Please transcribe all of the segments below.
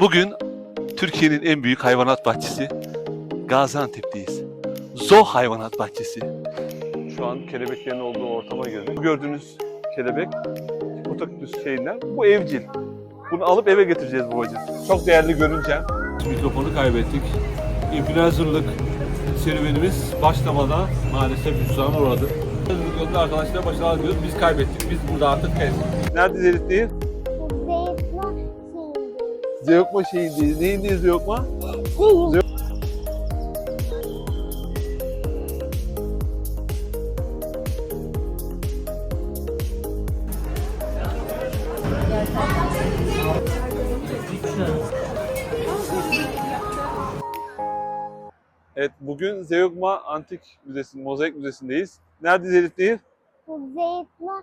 Bugün Türkiye'nin en büyük hayvanat bahçesi Gaziantep'teyiz. Zoo Hayvanat Bahçesi. Şu an kelebeklerin olduğu ortama girdik. Bu gördüğünüz kelebek Otaküs şeyinden bu evcil. Bunu alıp eve getireceğiz babacığım. Çok değerli görünce. Mikrofonu kaybettik. İnfluencerlık serüvenimiz başlamadan maalesef hüsrana uğradı. Yolda arkadaşlar başarılar diliyoruz. Biz kaybettik. Biz burada artık tez. Nerede Zerit değil? Zeytla Zeokma şeyindeyiz. Neyindeyiz Zeokma? Zeyt. Evet bugün Zeugma Antik Müzesi, Mozaik Müzesi'ndeyiz. Nerede Zerit değil? Zeytla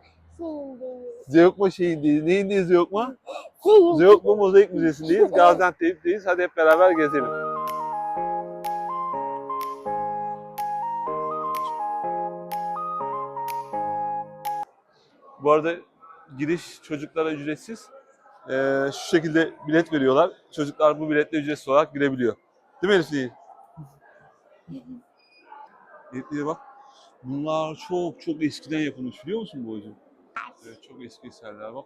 Zeugma şeyindeyiz. Neyindeyiz Zeugma? Zeyt. Zeugma Mozaik Müzesi'ndeyiz. Gaziantep'teyiz. Hadi hep beraber gezelim. Bu arada giriş çocuklara ücretsiz. Ee, şu şekilde bilet veriyorlar. Çocuklar bu biletle ücretsiz olarak girebiliyor. Değil mi Elif değil? Biletlere bak. Bunlar çok çok eskiden yapılmış biliyor musun bu hocam? Evet, çok eski eserler bak.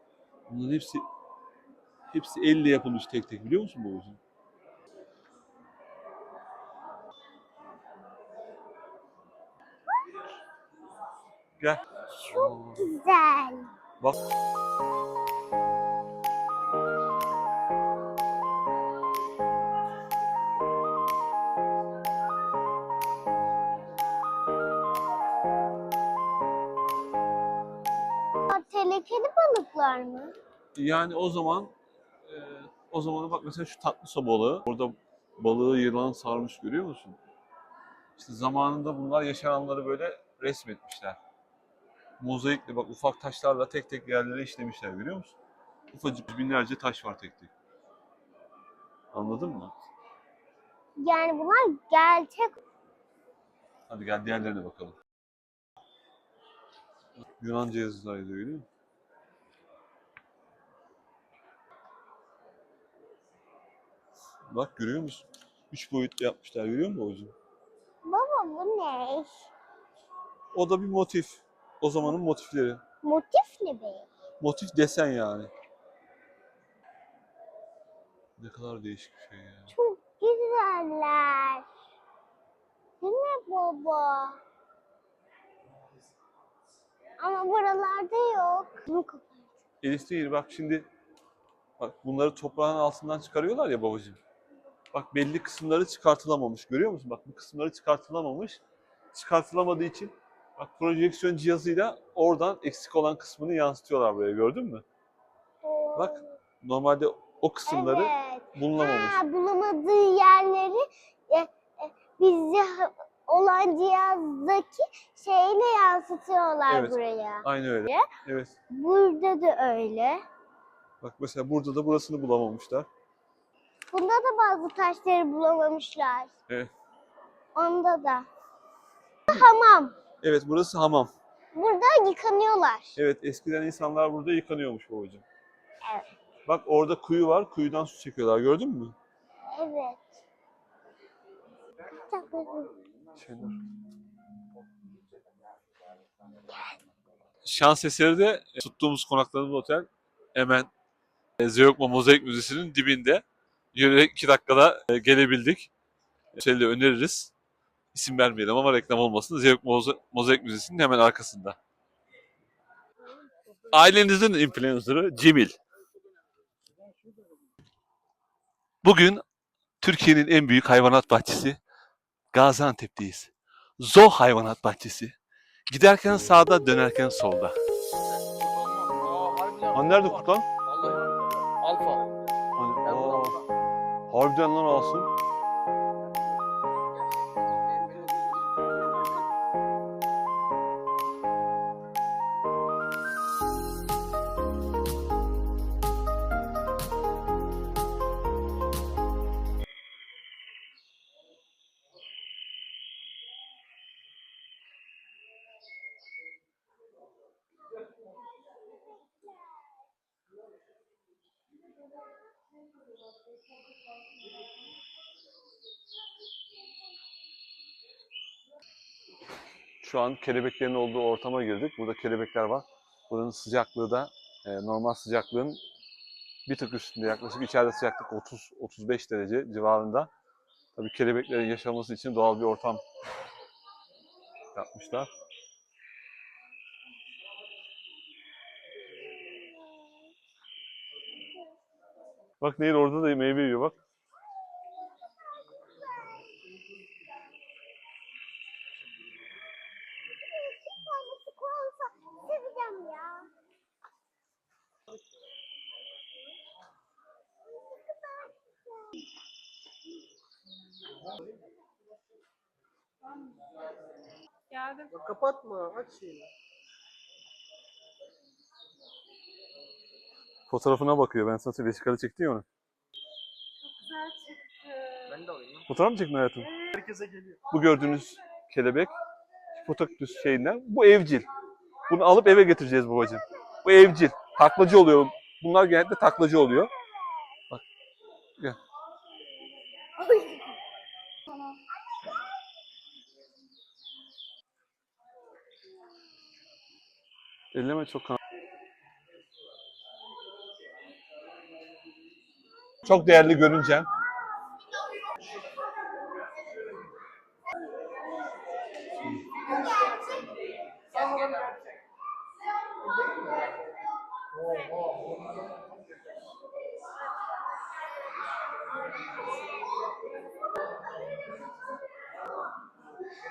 Bunların hepsi hepsi elle yapılmış tek tek biliyor musun bu hocam? Gel. Çok güzel. Bak. Tehlikeli balıklar mı? Yani o zaman e, o zamana bak mesela şu tatlısa balığı. Orada balığı yılan sarmış görüyor musun? İşte zamanında bunlar yaşananları böyle resmetmişler. Mozaikle bak ufak taşlarla tek tek yerlere işlemişler görüyor musun? Ufacık binlerce taş var tek tek. Anladın mı? Yani bunlar gerçek. Hadi gel diğerlerine bakalım. Yunanca yazılar yazıyor görüyor Bak görüyor musun? Üç boyutlu yapmışlar görüyor musun hocam? Baba bu ne? O da bir motif. O zamanın motifleri. Motif ne be? Motif desen yani. Ne kadar değişik bir şey ya. Çok güzeller. Değil mi baba? Ama buralarda yok. Bunu kapat. Elif değil bak şimdi bak bunları toprağın altından çıkarıyorlar ya babacığım. Bak belli kısımları çıkartılamamış görüyor musun? Bak bu kısımları çıkartılamamış. Çıkartılamadığı için bak projeksiyon cihazıyla oradan eksik olan kısmını yansıtıyorlar buraya gördün mü? Bak normalde o kısımları Evet. bulunamamış. Ha, bulamadığı yerleri e, e, bizde olan cihazdaki şeyle yansıtıyorlar Evet. buraya. Aynı öyle. Evet. Burada da öyle. Bak mesela burada da burasını bulamamışlar. Bunda da bazı taşları bulamamışlar. Evet. Onda da. Hamam. Evet burası hamam. Burada yıkanıyorlar. Evet eskiden insanlar burada yıkanıyormuş babacığım. Evet. Bak orada kuyu var. Kuyudan su çekiyorlar. Gördün mü? Evet. Şeyler. Şans eseri de e, tuttuğumuz konakladığımız otel hemen e, Zeugma Mozaik Müzesi'nin dibinde. Yürüyerek iki dakikada e, gelebildik. De öneririz. İsim vermeyelim ama reklam olmasın. Moza- Mozaik Müzesi'nin hemen arkasında. Ailenizin influencer'ı Cemil. Bugün Türkiye'nin en büyük hayvanat bahçesi Gaziantep'teyiz. Zoo Hayvanat Bahçesi. Giderken sağda, dönerken solda. Hani nerede kurtlan? Alfa. Hani, harbiden lan alsın. Şu an kelebeklerin olduğu ortama girdik. Burada kelebekler var. Buranın sıcaklığı da e, normal sıcaklığın bir tık üstünde yaklaşık içeride sıcaklık 30-35 derece civarında. Tabii kelebeklerin yaşaması için doğal bir ortam yapmışlar. Bak Nehir orada da meyve yiyor bak. Geldim. Kapatma aç şeyini. Fotoğrafına bakıyor. Ben sana vesikalı çektin ya onu. Güzel çıktı. Ben de alayım. Fotoğraf mı çektin hayatım? Herkese geliyor. Bu gördüğünüz kelebek Hipotaktüs şeyinden. Bu evcil. Bunu alıp eve getireceğiz babacığım. Bu evcil. Taklacı oluyor. Bunlar genellikle taklacı oluyor. Bak. Gel. Elleme çok kan. Çok değerli görüncem.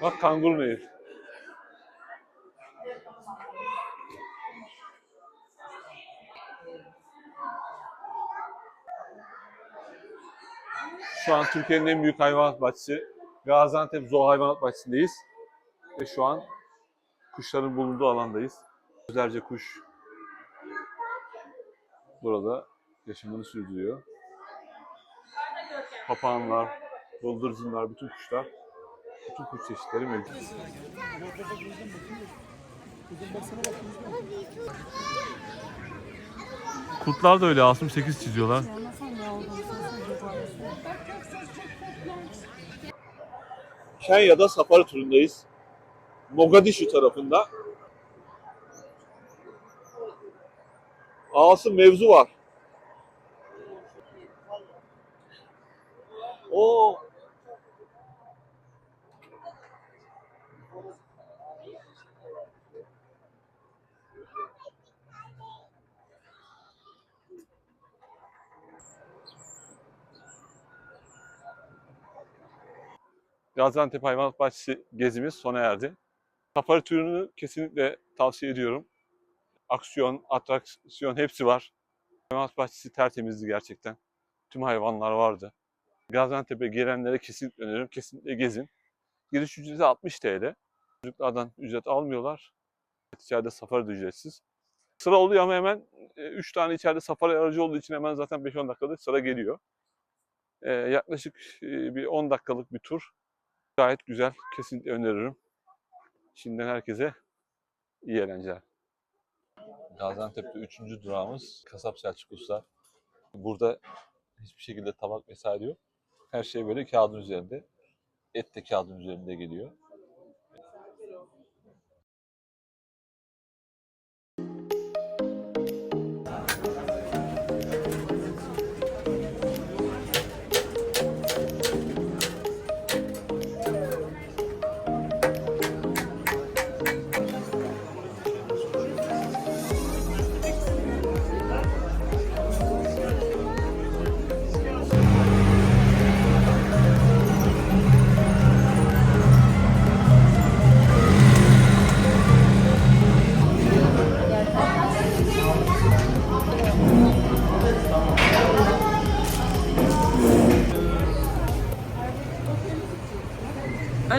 Bak kanguru nehir. Şu an Türkiye'nin en büyük hayvanat bahçesi Gaziantep Zoo Hayvanat Bahçesi'ndeyiz. Ve şu an kuşların bulunduğu alandayız. Yüzlerce kuş burada yaşamını sürdürüyor. Papağanlar, bıldırcınlar, bütün kuşlar, bütün kuş çeşitleri mevcut. Kurtlar da öyle Asım 8 çiziyorlar. Kenya'da safari turundayız. Mogadishu tarafında. Asım mevzu var. O Gaziantep Hayvanat Bahçesi gezimiz sona erdi. Safari turunu kesinlikle tavsiye ediyorum. Aksiyon, atraksiyon hepsi var. Hayvanat Bahçesi tertemizdi gerçekten. Tüm hayvanlar vardı. Gaziantep'e gelenlere kesinlikle öneririm. Kesinlikle gezin. Giriş ücreti 60 TL. Çocuklardan ücret almıyorlar. İçeride safari de ücretsiz. Sıra oluyor ama hemen 3 tane içeride safari aracı olduğu için hemen zaten 5-10 dakikada sıra geliyor. Ee, yaklaşık e, bir 10 dakikalık bir tur. Gayet güzel. Kesinlikle öneririm. Şimdiden herkese iyi eğlenceler. Gaziantep'te üçüncü durağımız Kasap Selçuk. Burada hiçbir şekilde tabak vesaire yok. Her şey böyle kağıdın üzerinde. Et de kağıdın üzerinde geliyor.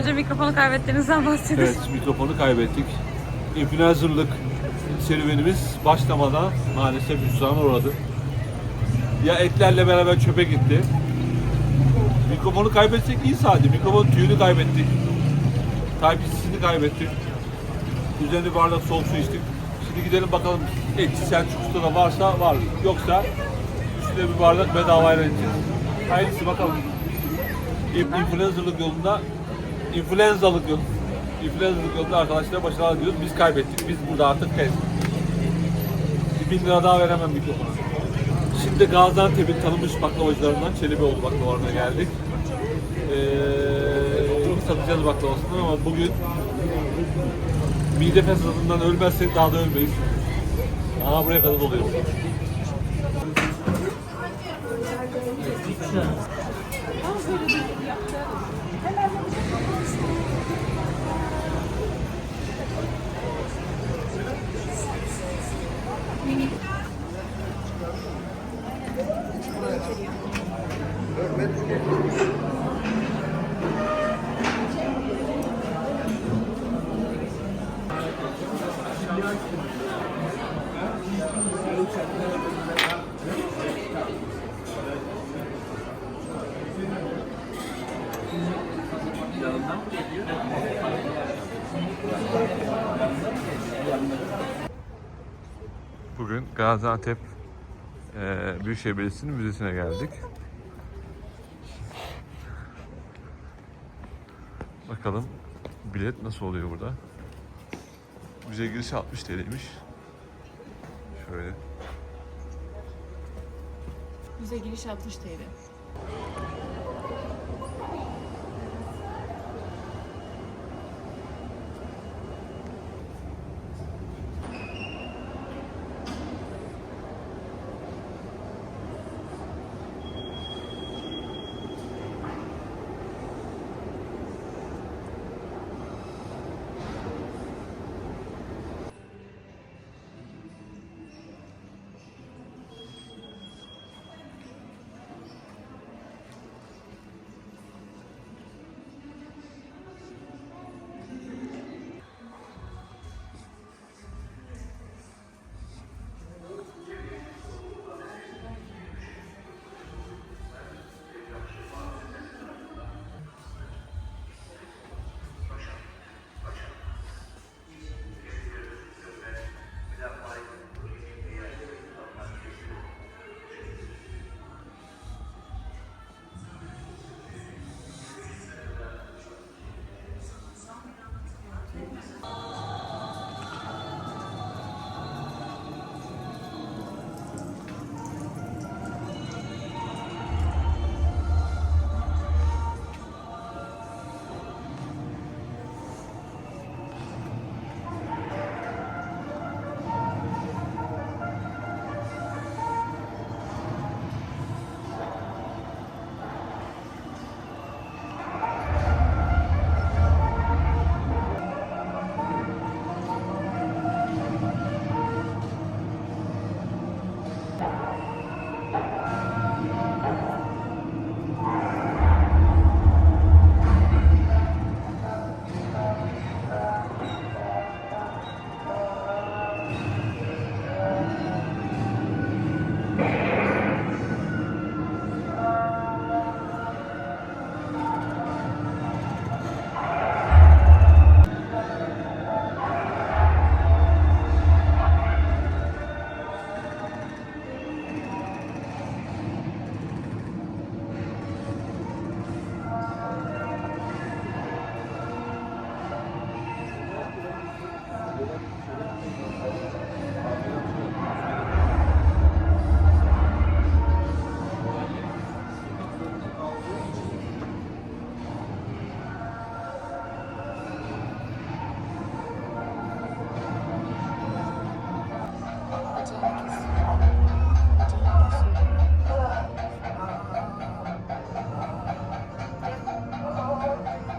Önce mikrofonu kaybettiğinizden bahsedin. Evet, mikrofonu kaybettik. Influencerlık serüvenimiz başlamadan maalesef hüsrana uğradı. Ya etlerle beraber çöpe gitti. Mikrofonu kaybetsek iyi sadece. Mikrofonun tüyünü kaybettik. Type-C'sini kaybettik. Üzerine bardak soğuk su içtik. Şimdi gidelim bakalım etçi Selçuk Usta'da varsa var. Yoksa Size bir bardak bedavayla içeceğiz. Hayırlısı bakalım. İn- Influencerlık yolunda, influenzalık yol, influencerlık yolunda arkadaşlara başarılar diliyoruz. Biz kaybettik. Biz burada artık. Bir bin lira daha veremem mikrofona. Şimdi Gaziantep'in tanınmış baklavacılarından Çelebioğlu baklavalarına geldik. Ee, satacağız baklavasını ama bugün mide fesadından ölmezsek daha da ölmeyiz. Aha buraya kadar doluyor. Bugün Gaziantep eee Büyükşehir Belediyesi'nin müzesine geldik. Bakalım bilet nasıl oluyor burada? Müze girişi 60 TL'ymiş. Şöyle. Müze giriş 60 TL. you